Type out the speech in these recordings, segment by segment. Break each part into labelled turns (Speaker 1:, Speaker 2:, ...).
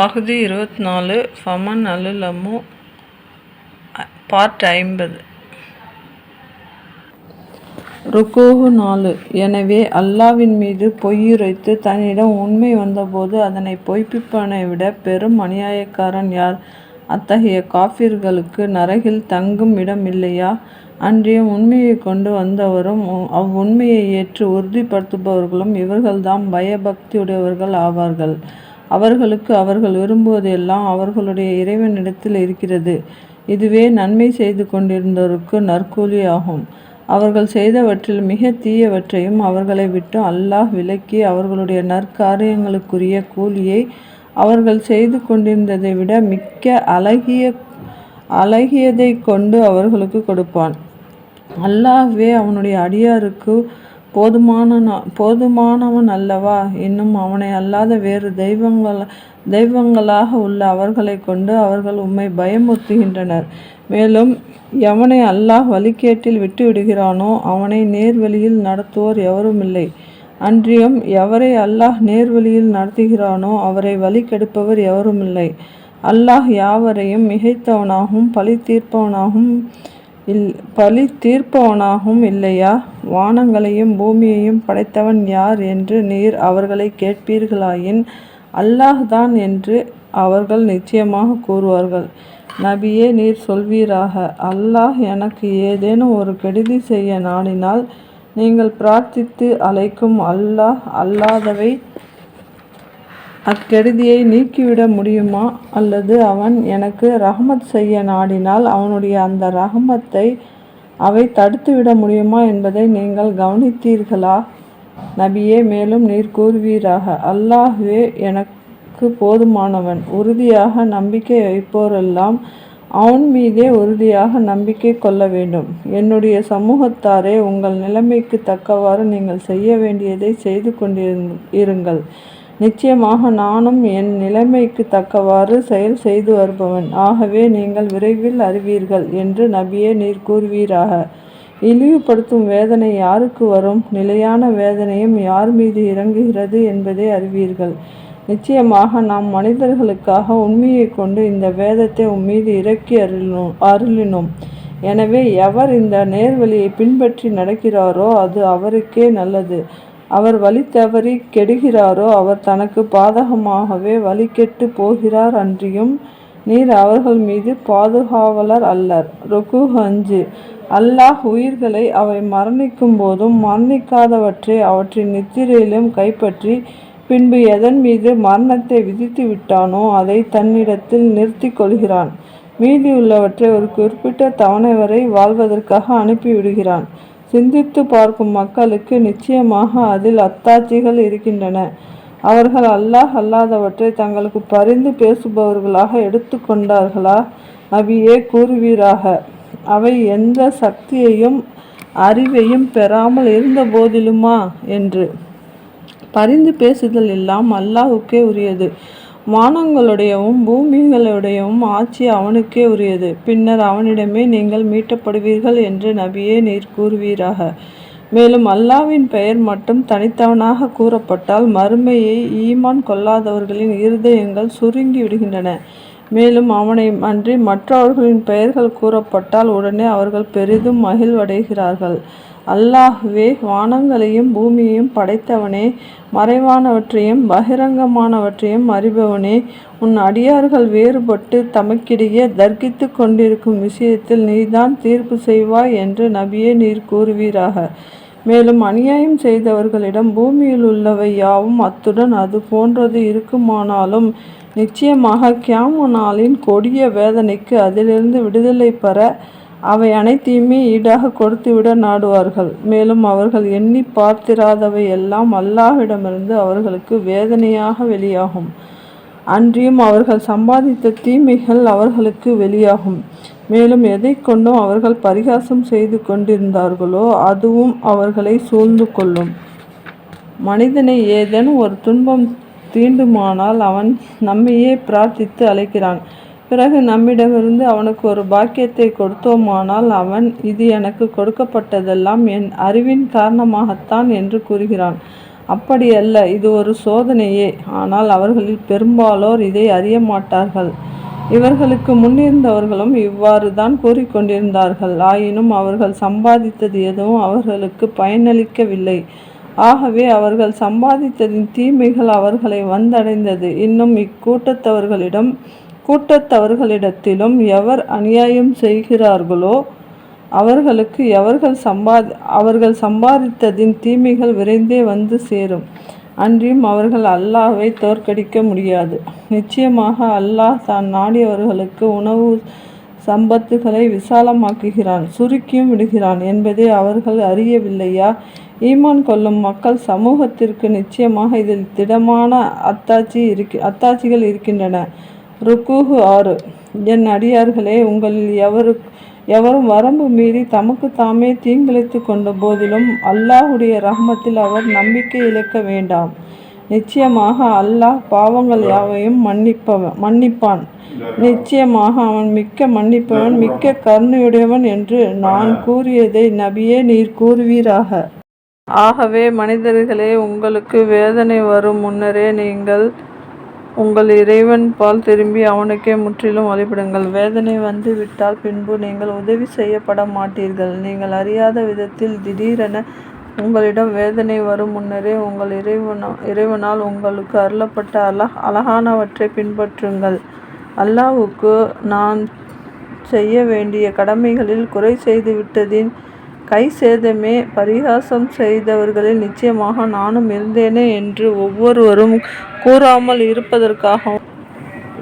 Speaker 1: பகுதி இருபத்தி நாலு ஃபமன் அலுலமு பார்ட் ஐம்பது. ருக்கோகு நாலு. எனவே அல்லாவின் மீது பொய்யுரைத்து தன்னிடம் உண்மை வந்தபோது அதனை பொய்ப்பிப்பனை விட பெரும் அநியாயக்காரன் யார்? அத்தகைய காஃபிர்களுக்கு நரகில் தங்கும் இடம் இல்லையா? அன்றியும் உண்மையை கொண்டு வந்தவரும் அவ்வுண்மையை ஏற்று உறுதிப்படுத்துபவர்களும் இவர்கள்தாம் பயபக்தியுடையவர்கள் ஆவார்கள். அவர்களுக்கு அவர்கள் விரும்புவதெல்லாம் அவர்களுடைய இறைவனிடத்தில் இருக்கிறது. இதுவே நன்மை செய்து கொண்டிருந்தோருக்கு நற்கூலி ஆகும் அவர்கள் செய்தவற்றில் மிக தீயவற்றையும் அவர்களை விட்டு அல்லாஹ் விலக்கி அவர்களுடைய நற்காரியங்களுக்குரிய கூலியை அவர்கள் செய்து கொண்டிருந்ததை விட மிக்க அழகிய அழகியதை கொண்டு அவர்களுக்கு கொடுப்பான். அல்லாஹ்வே அவனுடைய அடியாருக்கு போதுமான போதுமானவன் அல்லவா? இன்னும் அவனை அல்லாத வேறு தெய்வங்கள் தெய்வங்களாக உள்ள அவர்களை கொண்டு அவர்கள் உம்மை பயமுறுத்துகின்றனர். மேலும் எவனை அல்லாஹ் வழிகேட்டில் விட்டுவிடுகிறானோ அவனை நேர்வழியில் நடத்துவோர் எவருமில்லை. அன்றியும் எவரை அல்லாஹ் நேர்வழியில் நடத்துகிறானோ அவரை வழி கெடுப்பவர் எவருமில்லை. அல்லாஹ் யாவரையும் மிகைத்தவனாகவும் பழி தீர்ப்பவனாகவும் இல் பழி தீர்ப்பவனாகவும் இல்லையா? வானங்களையும் பூமியையும் படைத்தவன் யார் என்று நீர் அவர்களை கேட்பீர்களாயின் அல்லாஹ் தான் என்று அவர்கள் நிச்சயமாக கூறுவார்கள். நபியே நீர் சொல்வீராக அல்லாஹ் எனக்கு ஏதேனும் ஒரு கெடுதி செய்ய நாடினால் நீங்கள் பிரார்த்தித்து அழைக்கும் அல்லாஹ் அல்லாதவை அக்கெடுதியை நீக்கிவிட முடியுமா? அல்லது அவன் எனக்கு ரஹமத் செய்ய நாடினால் அவனுடைய அந்த ரஹமத்தை அவை தடுத்துவிட முடியுமா என்பதை நீங்கள் கவனித்தீர்களா? நபியே மேலும் நீர் கூறுவீராக அல்லாஹ்வே எனக்கு போதுமானவன். உறுதியாக நம்பிக்கை வைப்போரெல்லாம் அவன் மீதே உறுதியாக நம்பிக்கை கொள்ள வேண்டும். என்னுடைய சமூகத்தாரே உங்கள் நிலைமைக்கு தக்கவாறு நீங்கள் செய்ய வேண்டியதை செய்து கொண்டிருங்கள் நிச்சயமாக நானும் என் நிலைமைக்கு தக்கவாறு செயல் செய்து வருபவன். ஆகவே நீங்கள் விரைவில் அறிவீர்கள் என்று நபியே நீர் கூறுவீராக. இழிவுபடுத்தும் வேதனை யாருக்கு வரும்? நிலையான வேதனையும் யார் மீது இறங்குகிறது என்பதை அறிவீர்கள். நிச்சயமாக நாம் மனிதர்களுக்காக உண்மையை கொண்டு இந்த வேதத்தை உம்மீது இறக்கி அருளினோம் அருளினோம். எனவே எவர் இந்த நேர்வழியை பின்பற்றி நடக்கிறாரோ அது அவருக்கே நல்லது. அவர் வழி தவறி கெடுகிறாரோ அவர் தனக்கு பாதகமாகவே வழி கெட்டு போகிறார் அன்றியும் நீர் அவர்கள் மீது பாதுகாவலர் அல்லர். ருக்கு அஞ்சு. அல்லாஹ் உயிர்களை அவை மரணிக்கும் போதும் மரணிக்காதவற்றை அவற்றின் நித்திரையிலும் கைப்பற்றி பின்பு எதன் மீது மரணத்தை விதித்து விட்டானோ அதை தன்னிடத்தில் நிறுத்தி கொள்கிறான். மீதியுள்ளவற்றை ஒரு குறிப்பிட்ட தவணை வரை வாழ்வதற்காக அனுப்பிவிடுகிறான். சிந்தித்து பார்க்கும் மக்களுக்கு நிச்சயமாக அதில் அத்தாட்சிகள் இருக்கின்றன. அவர்கள் அல்லாஹ் அல்லாதவற்றை தங்களுக்கு பரிந்து பேசுபவர்களாக எடுத்துக்கொண்டார்களா நபியே கூறுவீராக. அவை எந்த சக்தியையும் அறிவையும் பெறாமல் இருந்த போதிலுமா? என்று. பரிந்து பேசுதல் எல்லாம் அல்லாஹுக்கே உரியது. வானங்களுடையவும் பூமிகளுடையவும் ஆட்சி அவனுக்கே உரியது. பின்னர் அவனிடமே நீங்கள் மீட்டப்படுவீர்கள் என்று நபியே நீர் கூறுவீராக. மேலும் அல்லாவின் பெயர் மட்டும் தனித்தவனாக கூறப்பட்டால் மறுமையை ஈமான் கொள்ளாதவர்களின் இருதயங்கள் சுருங்கி விடுகின்றன. மேலும் அவனை அன்றி மற்றவர்களின் பெயர்கள் கூறப்பட்டால் உடனே அவர்கள் பெரிதும் மகிழ்வடைகிறார்கள். அல்லாஹ்வே வானங்களையும் பூமியையும் படைத்தவனே மறைவானவற்றையும் பகிரங்கமானவற்றையும் அறிபவனே உன் அடியார்கள் வேறுபட்டு தமக்கிடையே தர்க்கித்து கொண்டிருக்கும் விஷயத்தில் நீதான் தீர்ப்பு செய்வாய் என்று நபியே நீர் கூறுவீராக. மேலும் அநியாயம் செய்தவர்களிடம் பூமியில் உள்ளவை யாவும் அத்துடன் அது போன்றது இருக்குமானாலும் நிச்சயமாக கியாம நாளின் கொடிய வேதனைக்கு அதிலிருந்து விடுதலை பெற அவை அனைத்தையுமே ஈடாக கொடுத்துவிட நாடுவார்கள். மேலும் அவர்கள் எண்ணி பார்த்திராதவை எல்லாம் அல்லாஹ்விடமிருந்து அவர்களுக்கு வேதனையாக வெளியாகும். அன்றியும் அவர்கள் சம்பாதித்த தீமைகள் அவர்களுக்கு வெளியாகும். மேலும் எதை கொண்டும் அவர்கள் பரிகாசம் செய்து கொண்டிருந்தார்களோ அதுவும் அவர்களை சூழ்ந்து கொள்ளும். மனிதனை ஏதேனும் ஒரு துன்பம் தீண்டுமானால் அவன் நம்மையே பிரார்த்தித்து அழைக்கிறான். பிறகு நம்மிடமிருந்து அவனுக்கு ஒரு பாக்கியத்தை கொடுத்தோமானால் அவன் இது எனக்கு கொடுக்கப்பட்டதெல்லாம் என் அறிவின் காரணமாகத்தான் என்று கூறுகிறான். அப்படியல்ல இது ஒரு சோதனையே. ஆனால் அவர்களில் பெரும்பாலோர் இதை அறிய மாட்டார்கள். இவர்களுக்கு முன்னிருந்தவர்களும் இவ்வாறு தான் கூறிக்கொண்டிருந்தார்கள். ஆயினும் அவர்கள் சம்பாதித்தது எதுவும் அவர்களுக்கு பயனளிக்கவில்லை. ஆகவே அவர்கள் சம்பாதித்ததின் தீமைகள் அவர்களை வந்தடைந்தது. இன்னும் இக்கூட்டத்தவர்களிடம் கூட்டத்தவர்களிடத்திலும் எவர் அநியாயம் செய்கிறார்களோ அவர்களுக்கு எவர்கள் சம்பாதி அவர்கள் சம்பாதித்ததின் தீமைகள் விரைந்தே வந்து சேரும். அன்றியும் அவர்கள் அல்லாவை தோற்கடிக்க முடியாது. நிச்சயமாக அல்லாஹ் தான் நாடியவர்களுக்கு உணவு சம்பத்துகளை விசாலமாக்குகிறான் சுருக்கியும் விடுகிறான் என்பதை அவர்கள் அறியவில்லையா? ஈமான் கொள்ளும் மக்கள் சமூகத்திற்கு நிச்சயமாக இதில் திடமான அத்தாட்சி இருக்கி அத்தாட்சிகள் இருக்கின்றன. ருக்கூஹு ஆறு. என் அடியார்களே உங்களில் எவரு எவரும் வரம்பு மீறி தமக்கு தாமே தீங்கிழைத்து கொண்ட போதிலும் அல்லாஹுடைய ரஹ்மத்தில் அவர் நம்பிக்கை இழக்க வேண்டாம். நிச்சயமாக அல்லாஹ் பாவங்கள் யாவையும் மன்னிப்பவன் மன்னிப்பான். நிச்சயமாக அவன் மிக்க மன்னிப்பவன் மிக்க கருணையுடையவன் என்று நான் கூறியதை நபியே நீர் கூறுவீராக. ஆகவே மனிதர்களே உங்களுக்கு வேதனை வரும் முன்னரே நீங்கள் உங்கள் இறைவன் பால் திரும்பி அவனுக்கே முற்றிலும் வழிபடுங்கள். வேதனை வந்து விட்டால் பின்பு நீங்கள் உதவி செய்யப்பட மாட்டீர்கள். நீங்கள் அறியாத விதத்தில் திடீரென உங்களிடம் வேதனை வரும் முன்னரே உங்கள் இறைவன இறைவனால் உங்களுக்கு அருளப்பட்ட அழ அழகானவற்றை பின்பற்றுங்கள். அல்லாஹுக்கு நான் செய்ய வேண்டிய கடமைகளில் குறை செய்துவிட்டதின் கை சேதமே பரிகாசம் செய்தவர்களில் நிச்சயமாக நானும் இருந்தேனே என்று ஒவ்வொருவரும் கூறாமல் இருப்பதற்காகவும்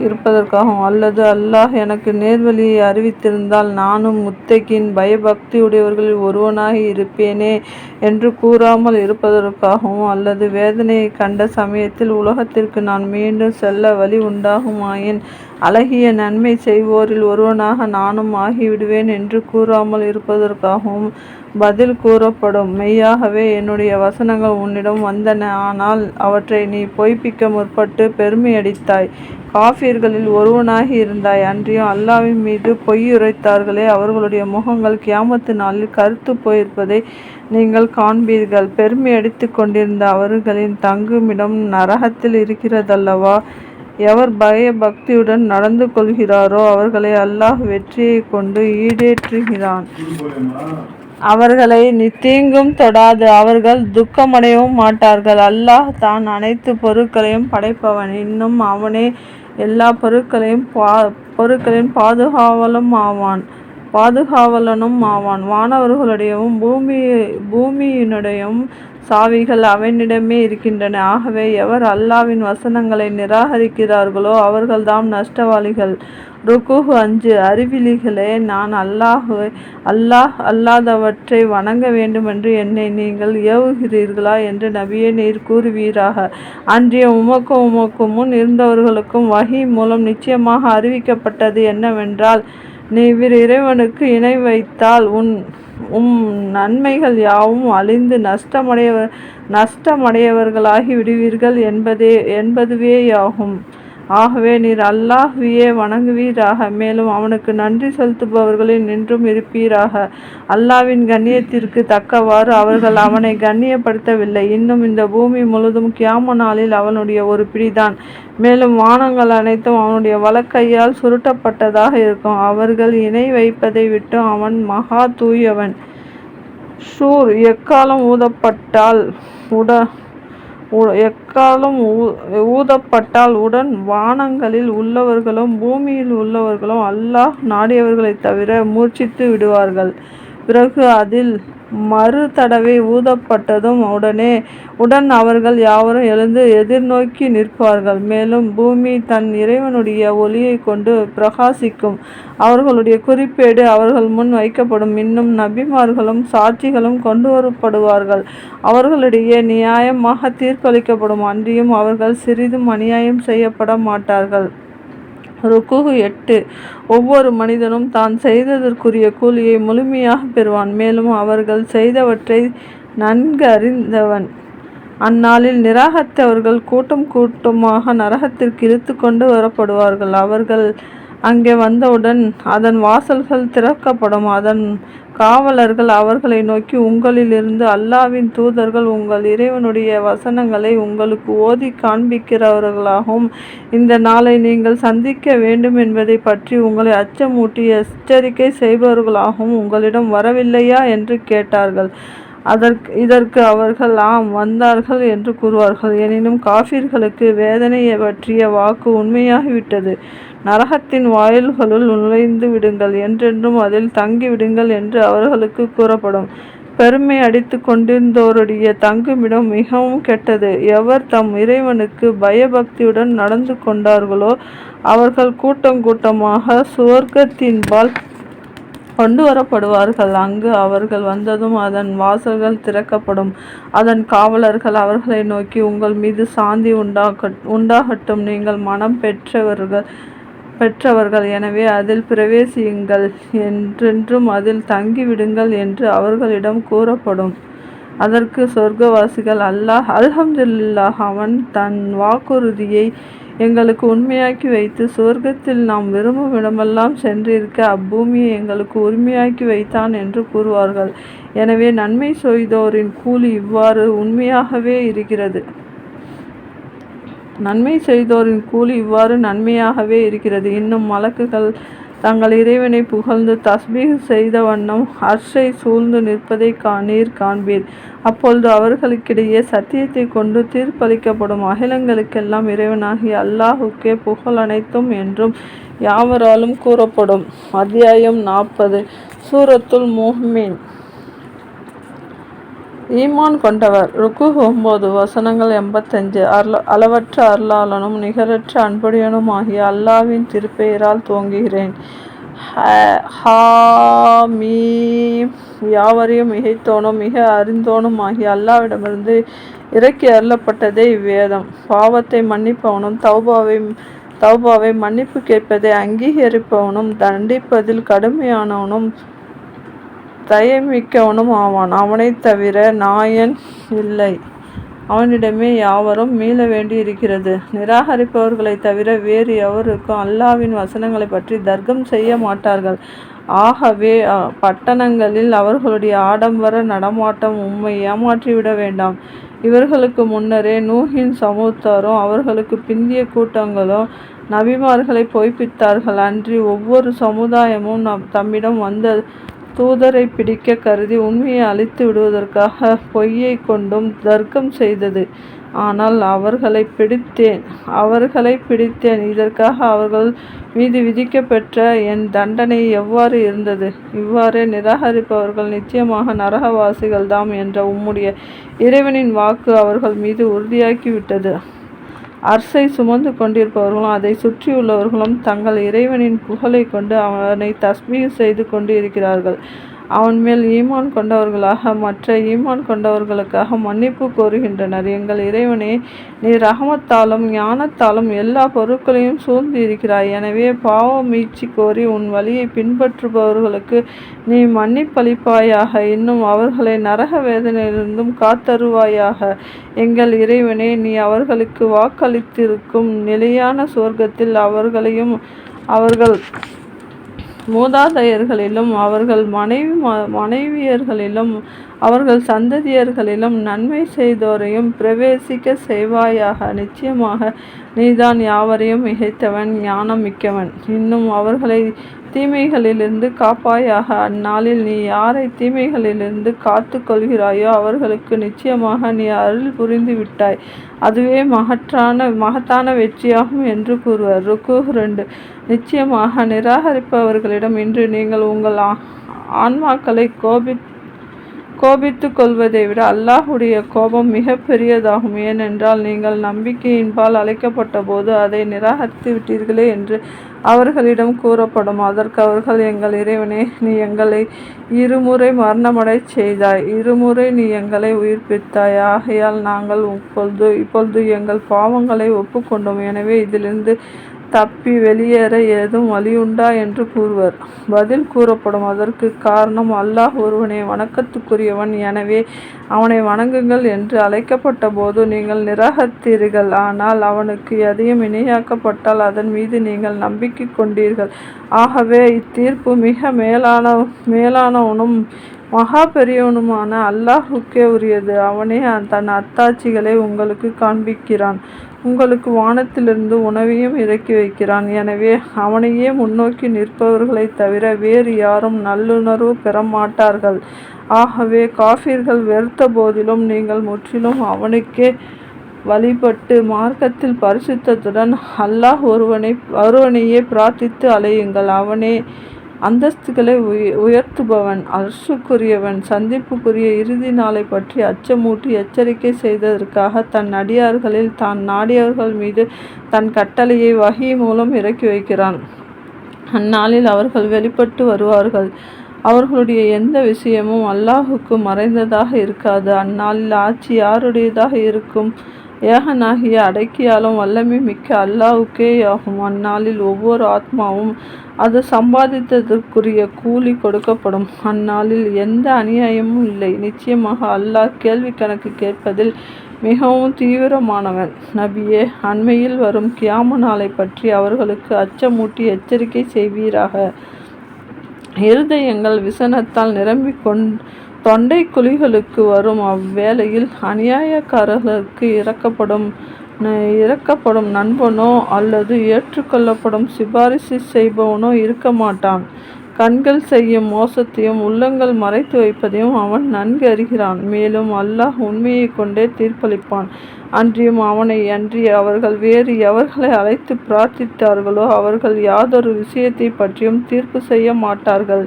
Speaker 1: இருப்பதற்காகவும் அல்லது அல்லாஹ் எனக்கு நேர்வழியை அறிவித்திருந்தால் நானும் முத்தகின் பயபக்தியுடையவர்களில் ஒருவனாக இருப்பேனே என்று கூறாமல் இருப்பதற்காகவும் அல்லது வேதனையை கண்ட சமயத்தில் உலகத்திற்கு நான் மீண்டும் செல்ல வழி உண்டாகுமாயின் அழகிய நன்மை செய்வோரில் ஒருவனாக நானும் ஆகிவிடுவேன் என்று கூறாமல் இருப்பதற்காகவும் பதில் கூறப்படும். மெய்யாகவே என்னுடைய வசனங்கள் உன்னிடம் வந்தன. ஆனால் அவற்றை நீ பொய்ப்பிக்க முற்பட்டு பெருமையடித்தாய். காஃபியர்களில் ஒருவனாகி இருந்தாய். அன்றியும் அல்லாவின் மீது பொய்யுரைத்தார்களே அவர்களுடைய முகங்கள் கியாமத்து நாளில் கருத்து போயிருப்பதை நீங்கள் காண்பீர்கள். பெருமையடித்து கொண்டிருந்த அவர்களின் தங்குமிடம் நரகத்தில் இருக்கிறதல்லவா? எவர் பய பக்தியுடன் நடந்து கொள்கிறாரோ அவர்களை அல்லாஹ் வெற்றியை கொண்டு ஈடேற்றுகிறான். அவர்களை தீங்கும் தொடாது. அவர்கள் துக்கமடையவும் மாட்டார்கள். அல்லாஹ் தான் அனைத்து பொருட்களையும் படைப்பவன். இன்னும் அவனே எல்லா பொருட்களையும் பா பொருட்களின் பாதுகாவலும் ஆவான். பாதுகாவலனும் ஆவான். வானவர்களுடையவும் பூமி பூமியினுடையும் சாவிகள் அவனிடமே இருக்கின்றன. ஆகவே எவர் அல்லாவின் வசனங்களை நிராகரிக்கிறார்களோ அவர்கள்தாம் நஷ்டவாளிகள். ருக்குஹு அஞ்சு அறிவிலிகளே நான் அல்லாஹுவை அல்லாஹ் அல்லாதவற்றை வணங்க வேண்டுமென்று என்னை நீங்கள் ஏவுகிறீர்களா என்று நபியே நீர் கூறுவீராக. அன்றைய உமக்கும் உமக்கும் முன் இருந்தவர்களுக்கும் வகி மூலம் நிச்சயமாக அறிவிக்கப்பட்டது என்னவென்றால் நீ இறைவனுக்கு இணை வைத்தால் உன் உம் நன்மைகள் யாவும் அழிந்து நஷ்டமடையவ நஷ்டமடையவர்களாகி விடுவீர்கள் என்பதே என்பதுவேயாகும். ஆகவே நீர் அல்லாஹ்வையே வணங்குவீராக. மேலும் அவனுக்கு நன்றி செலுத்துபவர்களில் நின்றும் இருப்பீராக. அல்லாவின் கண்ணியத்திற்கு தக்கவாறு அவர்கள் அவனை கண்ணியப்படுத்தவில்லை. இன்னும் இந்த பூமி முழுதும் கியாம நாளில் அவனுடைய ஒரு பிடிதான். மேலும் வானங்கள் அனைத்தும் அவனுடைய வழக்கையால் சுருட்டப்பட்டதாக இருக்கும். அவர்கள் இணை வைப்பதை விட்டு அவன் மகா தூயவன். ஷூர் எக்காலம் ஊதப்பட்டால் உட எக்காலம் ஊதப்பட்டால் உடன் வானங்களில் உள்ளவர்களும் பூமியில் உள்ளவர்களும் அல்லாஹ் நாடியவர்களைத் தவிர மூர்ச்சித்து விடுவார்கள். பிறகு அதில் மறு தடவை ஊதப்பட்டதும் உடனே உடன் அவர்கள் யாவரும் எழுந்து எதிர்நோக்கி நிற்பார்கள். மேலும் பூமி தன் இறைவனுடைய ஒளியை கொண்டு பிரகாசிக்கும். அவர்களுடைய குறிப்பேடு அவர்கள் முன் வைக்கப்படும். இன்னும் நபிமார்களும் சாட்சிகளும் கொண்டு வரப்படுவார்கள் அவர்களிடையே நியாயமாக தீர்ப்பளிக்கப்படும். அன்றியும் அவர்கள் சிறிதும் அநியாயம் செய்யப்பட மாட்டார்கள். ருக்குகு எட்டு. ஒவ்வொரு மனிதனும் தான் செய்ததற்குரிய கூலியை முழுமையாக பெறுவான். மேலும் அவர்கள் செய்தவற்றை நன்கு அறிந்தவன். அந்நாளில் நிராகத்தவர்கள் கூட்டம் கூட்டமாக நரகத்திற்கு இழுத்து கொண்டு வரப்படுவார்கள். அவர்கள் அங்கே வந்தவுடன் அதன் வாசல்கள் திறக்கப்படும். அதன் காவலர்கள் அவர்களை நோக்கி உங்களிலிருந்து அல்லாவின் தூதர்கள் உங்கள் இறைவனுடைய வசனங்களை உங்களுக்கு ஓதி காண்பிக்கிறவர்களாகவும் இந்த நாளை நீங்கள் சந்திக்க வேண்டும் என்பதை பற்றி உங்களை அச்சமூட்டி எச்சரிக்கை செய்பவர்களாகவும் உங்களிடம் வரவில்லையா? என்று கேட்டார்கள். அதற்கு இதற்கு அவர்கள் ஆம் வந்தார்கள் என்று கூறுவார்கள். எனினும் காஃபிர்களுக்கு வேதனையை பற்றிய வாக்கு உண்மையாகிவிட்டது. நரகத்தின் வாயில்களுள் நுழைந்து விடுங்கள் என்றென்றும் அதில் தங்கிவிடுங்கள் என்று அவர்களுக்கு கூறப்படும். பெருமை அடித்து கொண்டிருந்தோருடைய தங்குமிடம் மிகவும் கெட்டது. எவர் தம் இறைவனுக்கு பயபக்தியுடன் நடந்து கொண்டார்களோ அவர்கள் கூட்டம் கூட்டமாக சுவர்க்கத்தின்பால் கொண்டு வரப்படுவார்கள். அங்கு அவர்கள் வந்ததும் அதன் வாசல்கள் திறக்கப்படும். அதன் காவலர்கள் அவர்களை நோக்கி உங்கள் மீது சாந்தி உண்டாக உண்டாகட்டும். நீங்கள் மனம் பெற்றவர்கள் பெற்றவர்கள். எனவே அதில் பிரவேசியுங்கள். என்றென்றும் அதில் தங்கிவிடுங்கள் என்று அவர்களிடம் கூறப்படும். அதற்கு சொர்க்கவாசிகள் அல்லாஹ் அல்ஹம்துல்லாஹ் அவன் தன் வாக்குறுதியை எங்களுக்கு உண்மையாக்கி வைத்து சுவர்க்கத்தில் நாம் விரும்பும் இடமெல்லாம் சென்றிருக்க அப்பூமியை எங்களுக்கு உரிமையாக்கி வைத்தான் என்று கூறுவார்கள். எனவே நன்மை செய்தோரின் கூலி இவ்வாறு உண்மையாகவே இருக்கிறது. நன்மை செய்தோரின் கூலி இவ்வாறு நன்மையாகவே இருக்கிறது. இன்னும் மலக்குகள் தங்கள் இறைவனை புகழ்ந்து தஸ்பீக செய்த வண்ணம் அர்ஷை சூழ்ந்து நிற்பதை காணீர் காண்பீர். அப்பொழுது அவர்களுக்கிடையே சத்தியத்தை கொண்டு தீர்ப்பளிக்கப்படும் அகிலங்களுக்கெல்லாம் இறைவனாகி அல்லாஹுக்கே புகழ் அனைத்தும் என்றும் யாவராலும் கூறப்படும். அத்தியாயம் நாற்பது. சூரத்துல் முஹ்மீன். ஈமான் கொண்டவர். ருக்கு ஒம்பது வசனங்கள் எண்பத்தஞ்சு. அருள அளவற்ற அருளாளனும் நிகரற்ற அன்புடையனும் ஆகிய அல்லாவின் திருப்பெயரால் துவங்குகிறேன். ஹாமீம் யாவரையும் மிகைத்தோனும் மிக அறிந்தோனும் ஆகிய அல்லாவிடமிருந்து இறக்கி அருளப்பட்டதே இவ்வேதம். பாவத்தை மன்னிப்பவனும் தௌபாவை தௌபாவை மன்னிப்பு கேட்பதை அங்கீகரிப்பவனும் தண்டிப்பதில் கடுமையானவனும் தயமிக்கவனும் ஆவான். அவனைத் தவிர நாயன் இல்லை. அவனிடமே யாவரும் மீள வேண்டி இருக்கிறது நிராகரிப்பவர்களை தவிர வேறு எவருக்கும் அல்லாவின் வசனங்களை பற்றி தர்க்கம் செய்ய மாட்டார்கள். ஆகவே பட்டணங்களில் அவர்களுடைய ஆடம்பர நடமாட்டம் உம்மை ஏமாற்றிவிட வேண்டாம். இவர்களுக்கு முன்னரே நூகின் சமூத்தாரும் அவர்களுக்கு பிந்திய கூட்டங்களும் நபிமார்களை பொய்ப்பித்தார்கள். அன்றி ஒவ்வொரு சமுதாயமும் நம் தம்மிடம் வந்த தூதரை பிடிக்க கருதி உண்மையை அழித்து விடுவதற்காக பொய்யை கொண்டும் தர்க்கம் செய்தது. ஆனால் அவர்களை பிடித்தேன் அவர்களை பிடித்தேன். இதற்காக அவர்கள் மீது விதிக்கப்பெற்ற என் தண்டனை எவ்வாறு இருந்தது? இவ்வாறே நிராகரிப்பவர்கள் நிச்சயமாக நரகவாசிகள்தாம் என்ற உம்முடைய இறைவனின் வாக்கு அவர்கள் மீது உறுதியாக்கிவிட்டது அர்சை சுமந்து கொண்டிருப்பவர்களும் அதை சுற்றியுள்ளவர்களும் தங்கள் இறைவனின் புகழை கொண்டு அவனை தஸ்மீக செய்து கொண்டு இருக்கிறார்கள் அவன் மேல் ஈமான் கொண்டவர்களாக மற்ற ஈமான் கொண்டவர்களுக்காக மன்னிப்பு கோருகின்றனர். எங்கள் இறைவனே நீ ரகமத்தாலும் ஞானத்தாலும் எல்லா பொருட்களையும் சூழ்ந்து இருக்கிறாய் எனவே பாவ மீட்சி கோரி உன் வழியை பின்பற்றுபவர்களுக்கு நீ மன்னிப்பளிப்பாயாக. இன்னும் அவர்களை நரக வேதனையிலிருந்தும் காத்தருவாயாக. எங்கள் இறைவனே நீ அவர்களுக்கு வாக்களித்திருக்கும் நிலையான சொர்க்கத்தில் அவர்களையும் அவர்கள் மூதாதையர்களிலும் அவர்கள் மனைவி மனைவியர்களிலும் அவர்கள் சந்ததியர்களிலும் நன்மை செய்தோரையும் பிரவேசிக்க செய்வாயாக. நிச்சயமாக நீதான் யாவரையும் மிகைத்தவன் ஞானம் மிக்கவன் இன்னும் அவர்களை தீமைகளிலிருந்து காப்பாயாக. அந்நாளில் நீ யாரை தீமைகளிலிருந்து காத்து கொள்கிறாயோ அவர்களுக்கு நிச்சயமாக நீ அருள் புரிந்து விட்டாய். அதுவே மகற்றான மகத்தான வெற்றியாகும் என்று கூறுவர். ருக்கு ரெண்டு நிச்சயமாக நிராகரிப்பவர்களிடம் இன்று நீங்கள் உங்கள் ஆன்மாக்களை கோபி கோபித்து கொள்வதை விட அல்லாஹுடைய கோபம் மிக பெரியதாகும். ஏனென்றால் நீங்கள் நம்பிக்கையின்பால் அழைக்கப்பட்ட போது அதை நிராகரித்து விட்டீர்களே என்று அவர்களிடம் கூறப்படும். அதற்கு அவர்கள் எங்கள் இறைவனே நீ எங்களை இருமுறை மரணமடை செய்தாய். இருமுறை நீ எங்களை உயிர்ப்பித்தாய். ஆகையால் நாங்கள் இப்பொழுது இப்பொழுது எங்கள் பாவங்களை ஒப்புக்கொண்டோம். எனவே இதிலிருந்து தப்பி வெளியேற ஏதும் வழியுண்டா என்று கூறுவர். பதில் கூறப்படும். அதற்கு காரணம் அல்லாஹ் ஒருவனே. வணக்கத்துக்குரியவன். எனவே அவனை வணங்குங்கள் என்று அழைக்கப்பட்ட போது நீங்கள் நிராகரித்தீர்கள். ஆனால் அவனுக்கு எதையும் இணையாக்கப்பட்டால் அதன் மீது நீங்கள் நம்பிக்கை கொண்டீர்கள். ஆகவே இத்தீர்ப்பு மிக மேலான மேலானவனும் மகா பெரியவனுமான அல்லாஹுக்கே உரியது. அவனே தன் அத்தாட்சிகளை உங்களுக்கு காண்பிக்கிறான். உங்களுக்கு வானத்திலிருந்து உணவையும் இறக்கி வைக்கிறான். எனவே அவனையே முன்னோக்கி நிற்பவர்களைத் தவிர வேறு யாரும் நல்லுணர்வு பெற மாட்டார்கள் ஆகவே காஃபிர்கள் வெறுத்த போதிலும் நீங்கள் முற்றிலும் அவனுக்கே வழிபட்டு மார்க்கத்தில் பரிசுத்தத்துடன் அல்லாஹ் ஒருவனை ஒருவனையே பிரார்த்தித்து அலையுங்கள். அவனே அந்தஸ்துகளை உயர்த்துபவன் அர்சுக்குரியவன் சந்திப்புக்குரிய இறுதி நாளை பற்றி அச்சமூட்டி எச்சரிக்கை செய்ததற்காக தன் அடியார்களில் தான் நாடியவர்கள் மீது தன் கட்டளையை வகை மூலம் இறக்கி வைக்கிறான். அந்நாளில் அவர்கள் வெளிப்பட்டு வருவார்கள். அவர்களுடைய எந்த விஷயமும் அல்லாஹுக்கு மறைந்ததாக இருக்காது. அந்நாளில் ஆட்சி யாருடையதாக இருக்கும்? ஏகனாகிய அடக்கியாலும் வல்லமை மிக்க அல்லாவுக்கே ஆகும் அந்நாளில் ஒவ்வொரு ஆத்மாவும் அது சம்பாதித்ததற்குரிய கூலி கொடுக்கப்படும். அந்நாளில் எந்த அநியாயமும் இல்லை. நிச்சயமாக அல்லாஹ் கேள்வி கணக்கு கேட்பதில் மிகவும் தீவிரமானவன். நபியே அண்மையில் வரும் கியாம நாளை பற்றி அவர்களுக்கு அச்சமூட்டி எச்சரிக்கை செய்வீராக. இருதயங்கள் விசனத்தால் நிரம்பிக் கொண்டு தொண்டை குழிகளுக்கு வரும் அவ்வேளையில் அநியாயக்காரர்களுக்கு இறக்கப்படும் இறக்கப்படும் நண்பனோ அல்லது ஏற்றுக்கொள்ளப்படும் சிபாரிசு செய்பவனோ இருக்க மாட்டான். கண்கள் செய்யும் மோசத்தையும் உள்ளங்கள் மறைத்து வைப்பதையும் அவன் நன்கு அறிகிறான். மேலும் அல்லாஹ் உண்மையை கொண்டே தீர்ப்பளிப்பான். அன்றியும் அவனை அன்றி அவர்கள் வேறு எவர்களை அழைத்து பிரார்த்தித்தார்களோ அவர்கள் யாதொரு விஷயத்தை பற்றியும் தீர்ப்பு செய்ய மாட்டார்கள்.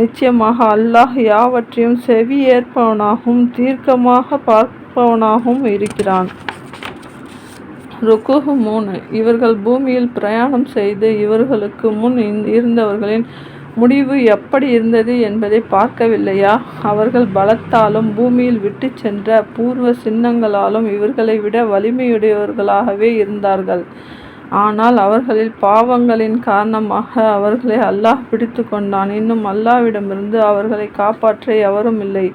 Speaker 1: நிச்சயமாக அல்லாஹ் யாவற்றையும் செவி ஏற்பவனாகவும் தீர்க்கமாக பார்ப்பவனாகவும் இருக்கிறான். ருக்குஹு மூணு இவர்கள் பூமியில் பிரயாணம் செய்து இவர்களுக்கு முன் இருந்தவர்களின் முடிவு எப்படி இருந்தது என்பதை பார்க்கவில்லையா? அவர்கள் பலத்தாலும் பூமியில் விட்டு சென்ற பூர்வ சின்னங்களாலும் இவர்களை விட வலிமையுடையவர்களாகவே இருந்தார்கள். ஆனால் அவர்களில் பாவங்களின் காரணமாக அவர்களை அல்லாஹ் பிடித்து கொண்டான். இன்னும் அல்லாவிடமிருந்து அவர்களை காப்பாற்ற எவரும் இல்லை.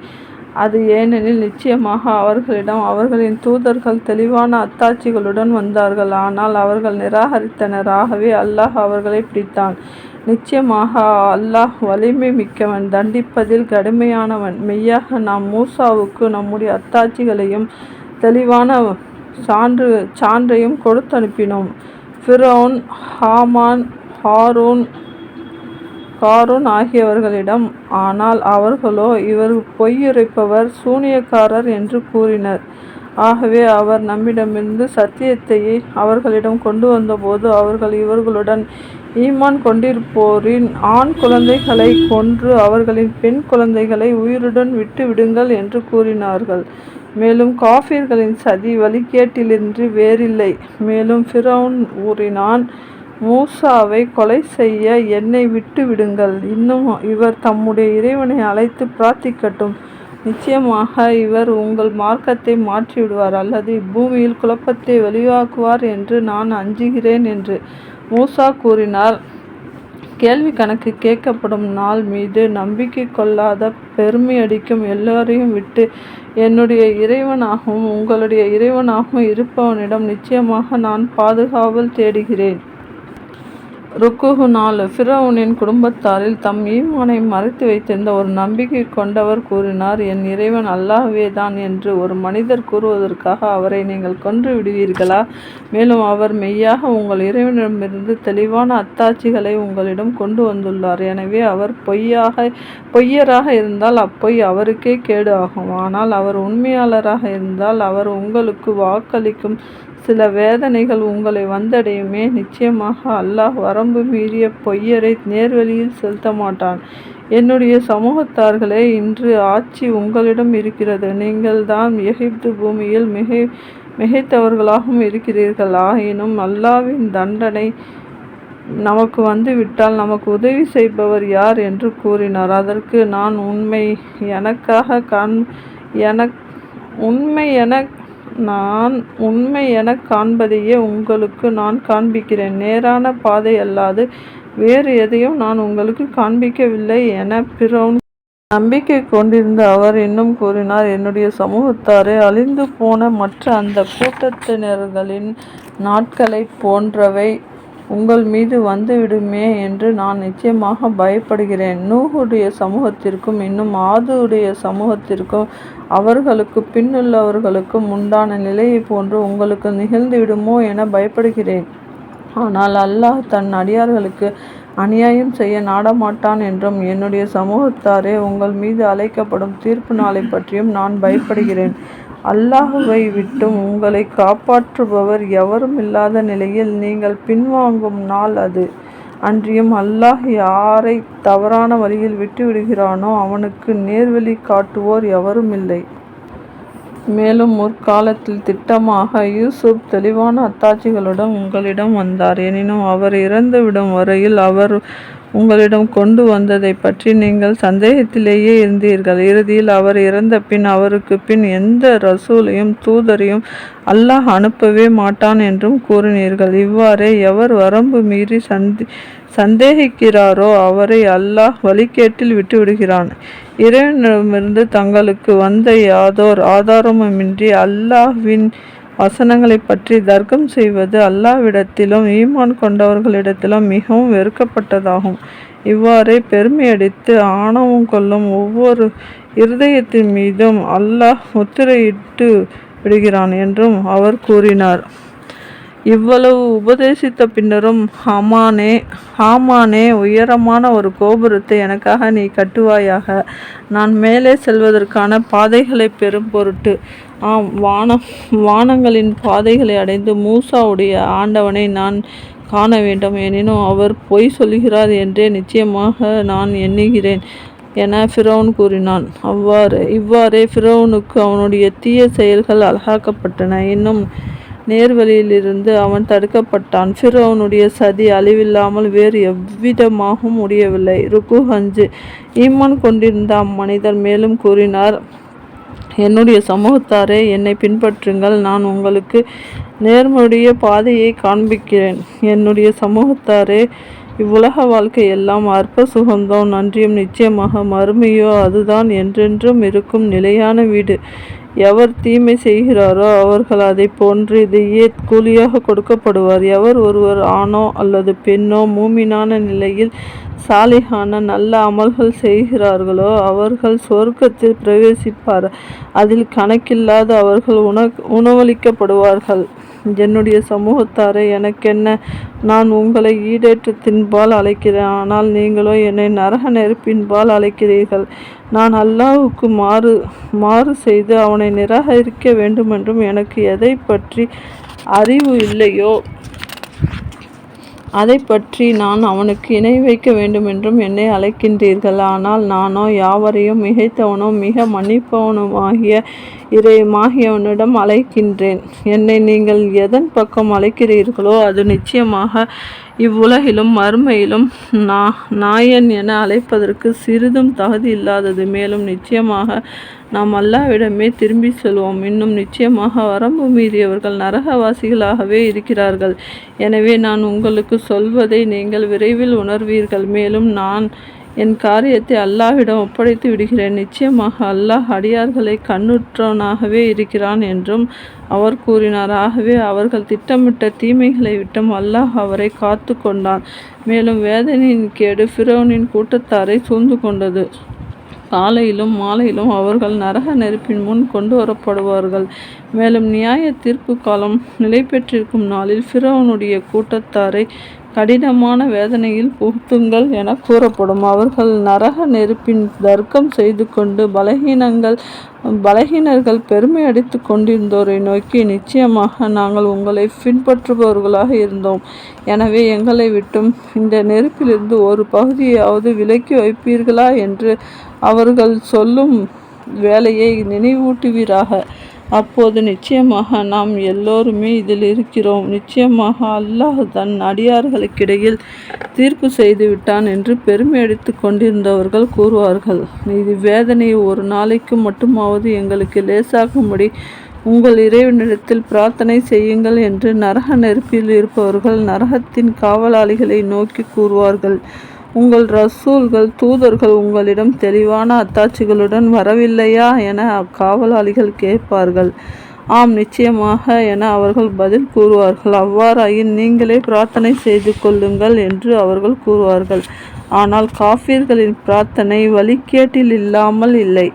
Speaker 1: அது ஏனெனில் நிச்சயமாக அவர்களிடம் அவர்களின் தூதர்கள் தெளிவான அத்தாட்சிகளுடன் வந்தார்கள். ஆனால் அவர்கள் நிராகரித்தனர் ஆகவே அல்லாஹ் அவர்களை பிடித்தான். நிச்சயமாக அல்லாஹ் வலிமை மிக்கவன் தண்டிப்பதில் கடுமையானவன். மெய்யாக நாம் மூசாவுக்கு நம்முடைய அத்தாட்சிகளையும் தெளிவான சான்று சான்றையும் கொடுத்து அனுப்பினோம் ஃபிரோன் ஹாமான் ஹாரூன் காரூன் ஆகியவர்களிடம் ஆனால் அவர்களோ இவர் பொய்யுரைப்பவர் சூனியக்காரர் என்று கூறினர். ஆகவே அவர் நம்மிடமிருந்து சத்தியத்தையே அவர்களிடம் கொண்டு வந்தபோது அவர்கள் இவர்களுடன் ஈமான் கொண்டிருப்போரின் ஆண் குழந்தைகளை கொன்று அவர்களின் பெண் குழந்தைகளை உயிருடன் விட்டு விடுங்கள் என்று கூறினார்கள். மேலும் காஃபிர்களின் சதி வழிகேட்டிலின்றி வேறில்லை. மேலும் ஃபிரௌன் ஊறினான் மூசாவை கொலை செய்ய என்னை விட்டு விடுங்கள். இன்னும் இவர் தம்முடைய இறைவனை அழைத்து பிரார்த்திக்கட்டும். நிச்சயமாக இவர் உங்கள் மார்க்கத்தை மாற்றிவிடுவார் அல்லது இப்பூமியில் குழப்பத்தை வெளியாக்குவார் என்று நான் அஞ்சுகிறேன் என்று மூசா கூறினார் கேள்வி கணக்கு கேட்கப்படும் நாள் மீது நம்பிக்கை கொள்ளாத பெருமை அடிக்கும் எல்லோரையும் விட்டு என்னுடைய இறைவனாகவும் உங்களுடைய இறைவனாகவும் இருப்பவனிடம் நிச்சயமாக நான் பாதுகாவல் தேடுகிறேன். ருக்குஹு நாலு. ஃபிரௌனின் குடும்பத்தாரில் தம் ஈமானை மறைத்து வைத்திருந்த ஒரு நம்பிக்கை கொண்டவர் கூறினார் என் இறைவன் அல்லாஹ்வே தான் என்று ஒரு மனிதர் கூறுவதற்காக அவரை நீங்கள் கொன்று விடுவீர்களா? மேலும் அவர் மெய்யாக உங்கள் இறைவனிடமிருந்து தெளிவான அத்தாட்சிகளை உங்களிடம் கொண்டு வந்துள்ளார். எனவே அவர் பொய்யாக பொய்யராக இருந்தால் அப்பொய் அவருக்கே கேடு ஆகும். ஆனால் அவர் உண்மையாளராக இருந்தால் அவர் உங்களுக்கு வாக்களிக்கும் சில வேதனைகள் உங்களை வந்தடையுமே. நிச்சயமாக அல்லாஹ் வரம்பு மீறிய பொய்யரை நேர்வழியில் செலுத்த மாட்டான். என்னுடைய சமூகத்தார்களே இன்று ஆட்சி உங்களிடம் இருக்கிறது. நீங்கள் தான் எகிப்து பூமியில் மிகை மிகைத்தவர்களாகவும் இருக்கிறீர்கள். ஆயினும் அல்லாவின் தண்டனை நமக்கு வந்துவிட்டால் நமக்கு உதவி செய்பவர் யார் என்று கூறினார். அதற்கு நான் உண்மை எனக்காக கண் எனக் உண்மை என நான் உண்மை எனக் காண்பதையே உங்களுக்கு நான் காண்பிக்கிறேன். நேரான பாதை அல்லாது வேறு எதையும் நான் உங்களுக்கு காண்பிக்கவில்லை என பிரோன் நம்பிக்கை கொண்டிருந்த அவர் இன்னும் கூறினார் என்னுடைய சமூகத்தாரே அழிந்து போன மற்ற அந்த கூட்டத்தினர்களின் நாட்களைப் போன்றவை உங்கள் மீது வந்துவிடுமே என்று நான் நிச்சயமாக பயப்படுகிறேன். நூகுடைய சமூகத்திற்கும் இன்னும் ஆதுடைய சமூகத்திற்கும் அவர்களுக்கு பின்னுள்ளவர்களுக்கும் உண்டான நிலையைப் போன்று உங்களுக்கு நிகழ்ந்துவிடுமோ என பயப்படுகிறேன். ஆனால் அல்லாஹ் தன் அடியார்களுக்கு அநியாயம் செய்ய நாடமாட்டான் என்றும் என்னுடைய சமூகத்தாரே உங்கள் மீது அழைக்கப்படும் தீர்ப்பு நாளைப் பற்றியும் நான் பயப்படுகிறேன். அல்லாஹுவை விட்டும் உங்களை காப்பாற்றுபவர் எவருமில்லாத நிலையில் நீங்கள் பின்வாங்கும் நாள் அது. அன்றியும் அல்லாஹ் யாரை தவறான வழியில் விட்டுவிடுகிறானோ அவனுக்கு நேர்வழி காட்டுவோர் எவருமில்லை. மேலும் முற்காலத்தில் திட்டமாக யூசுப் தெளிவான அத்தாட்சிகளுடன் உங்களிடம் வந்தார். எனினும் அவர் இறந்துவிடும் வரையில் அவர் உங்களிடம் கொண்டு வந்ததைப் பற்றி நீங்கள் சந்தேகத்திலேயே இருந்தீர்கள். இறுதியில் அவர் இறந்த பின் அவருக்கு பின் எந்த ரசூலையும் தூதரையும் அல்லாஹ் அனுப்பவே மாட்டான் என்றும் கூறினீர்கள். இவ்வாறே எவர் வரம்பு மீறி சந்தி சந்தேகிக்கிறாரோ அவரை அல்லாஹ் வழிகேட்டில் விட்டுவிடுகிறான். இறைவனிடமிருந்து தங்களுக்கு வந்த யாதோர் ஆதாரமுமின்றி அல்லாஹ்வின் வசனங்களைப் பற்றி தர்க்கம் செய்வது அல்லாஹ்விடத்திலும் ஈமான் கொண்டவர்களிடத்திலும் மிகவும் வெறுக்கப்பட்டதாகும். இவ்வாறே பெருமையடித்து ஆணவம் கொள்ளும் ஒவ்வொரு இருதயத்தின் மீதும் அல்லாஹ் முத்திரையிட்டு விடுகிறான் என்றும் அவர் கூறினார். இவ்வளவு உபதேசித்த பின்னரும் ஹமானே ஹாமானே உயரமான ஒரு கோபுரத்தை எனக்காக நீ கட்டுவாயாக. நான் மேலே செல்வதற்கான பாதைகளை பெறும் பொருட்டு. ஆம் வானங்களின் பாதைகளை அடைந்து மூசாவுடைய ஆண்டவனை நான் காண வேண்டும் எனினும் அவர் பொய் சொல்லுகிறார் என்றே நிச்சயமாக நான் எண்ணுகிறேன் என பிர்அவுன் கூறினான். அவ்வாறு இவ்வாறே பிர்அவுனுக்கு அவனுடைய தீய செயல்கள் அழகாக்கப்பட்டன. இன்னும் நேர்வழியிலிருந்து அவன் தடுக்கப்பட்டான். பிர்அவுனுடைய சதி அழிவில்லாமல் வேறு எவ்விதமாகவும் முடியவில்லை. ருக்கு அஞ்சு. ஈமான் கொண்டிருந்த அம்மனிதர் மேலும் கூறினார் என்னுடைய சமூகத்தாரே என்னை பின்பற்றுங்கள் நான் உங்களுக்கு நேர்மையுடைய பாதையை காண்பிக்கிறேன். என்னுடைய சமூகத்தாரே இவ்வுலக வாழ்க்கை எல்லாம் அற்ப சுகந்தம் நன்றியும் நிச்சயமாக மறுமையோ அதுதான் என்றென்றும் இருக்கும் நிலையான வீடு. எவர் தீமை செய்கிறாரோ அவர்கள் அதைப் போன்றதையே கூலியாக கொடுக்கப்படுவார் எவர் ஒருவர் ஆணோ அல்லது பெண்ணோ மூமினான நிலையில் சாலிகான நல்ல அமல்கள் செய்கிறார்களோ அவர்கள் சொர்க்கத்தில் பிரவேசிப்பார் அதில் கணக்கில்லாத அவர்கள் உண உணவளிக்கப்படுவார்கள். என்னுடைய சமூகத்தாரே எனக்கென்ன நான் உங்களை ஈடேற்றத்தின்பால் அழைக்கிறேன். ஆனால் நீங்களோ என்னை நரக நெருப்பின்பால் அழைக்கிறீர்கள். நான் அல்லாவுக்கு மாறு மாறு செய்து அவனை நிராகரிக்க வேண்டுமென்றும் எனக்கு எதை பற்றி அறிவு இல்லையோ அதை பற்றி நான் அவனுக்கு இணை வைக்க வேண்டுமென்றும் என்னை அழைக்கின்றீர்கள். ஆனால் நானோ யாவரையும் மிகைத்தவனும் மிக மன்னிப்பவனுமாகிய இறையமாகியவனிடம் அழைக்கின்றேன். என்னை நீங்கள் எதன் பக்கம் அழைக்கிறீர்களோ அது நிச்சயமாக இவ்வுலகிலும் மறுமையிலும் நாயன் என அழைப்பதற்கு சிறிதும் தகுதி இல்லாதது மேலும் நிச்சயமாக நாம் அல்லாவிடமே திரும்பிச் செல்வோம். இன்னும் நிச்சயமாக வரம்பு மீறியவர்கள் நரகவாசிகளாகவே இருக்கிறார்கள். எனவே நான் உங்களுக்குச் சொல்வதை நீங்கள் விரைவில் உணர்வீர்கள். மேலும் நான் என் காரியத்தை அல்லாஹ்விடம் ஒப்படைத்து விடுகிறேன். நிச்சயமாக அல்லாஹ் அடியார்களை கண்ணுற்றவனாகவே இருக்கிறான் என்றும் அவர் கூறினார். ஆகவே அவர்கள் திட்டமிட்ட தீமைகளை விட்டும் அல்லாஹ் அவரை காத்து கொண்டான். மேலும் வேதனையின் கேடு ஃபிரோனின் கூட்டத்தாரை சூழ்ந்து கொண்டது. காலையிலும் மாலையிலும் அவர்கள் நரக நெருப்பின் முன் கொண்டு வரப்படுவார்கள் மேலும் நியாய தீர்ப்பு காலம் நிலைபெற்றிருக்கும் நாளில் ஃபிரோனுடைய கூட்டத்தாரை கடினமான வேதனையில் புகுத்துங்கள் என கூறப்படும். அவர்கள் நரக நெருப்பின் தர்க்கம் செய்து கொண்டு பலகீனங்கள் பலகீனர்கள் பெருமையடித்துக் கொண்டிருந்தோரை நோக்கி நிச்சயமாக நாங்கள் உங்களை பின்பற்றுபவர்களாக இருந்தோம். எனவே எங்களை விட்டும் இந்த நெருப்பிலிருந்து ஒரு பகுதியாவது விலக்கி வைப்பீர்களா என்று அவர்கள் சொல்லும் வேலையை நினைவூட்டுவீராக. அப்போது நிச்சயமாக நாம் எல்லோருமே இதில் இருக்கிறோம். நிச்சயமாக அல்லாஹ் தன் அடியார்களுக்கிடையில் தீர்ப்பு செய்துவிட்டான் என்று பெருமையடித்துக் கொண்டிருந்தவர்கள் கூறுவார்கள். இவ்வேதனையை ஒரு நாளைக்கு மட்டுமாவது எங்களுக்கு லேசாகும்படி உங்கள் இறைவனிடத்தில் பிரார்த்தனை செய்யுங்கள் என்று நரக நெருப்பில் இருப்பவர்கள் நரகத்தின் காவலாளிகளை நோக்கி கூறுவார்கள் உங்கள் ரசூல்கள் தூதர்கள் உங்களிடம் தெளிவான அத்தாட்சிகளுடன் வரவில்லையா என அக்காவலாளிகள் கேட்பார்கள். ஆம் நிச்சயமாக என அவர்கள் பதில் கூறுவார்கள். அவ்வாறாயின் நீங்களே பிரார்த்தனை செய்து கொள்ளுங்கள் என்று அவர்கள் கூறுவார்கள். ஆனால் காஃபியர்களின் பிரார்த்தனை வழிகேட்டில் இல்லாமல் இல்லை.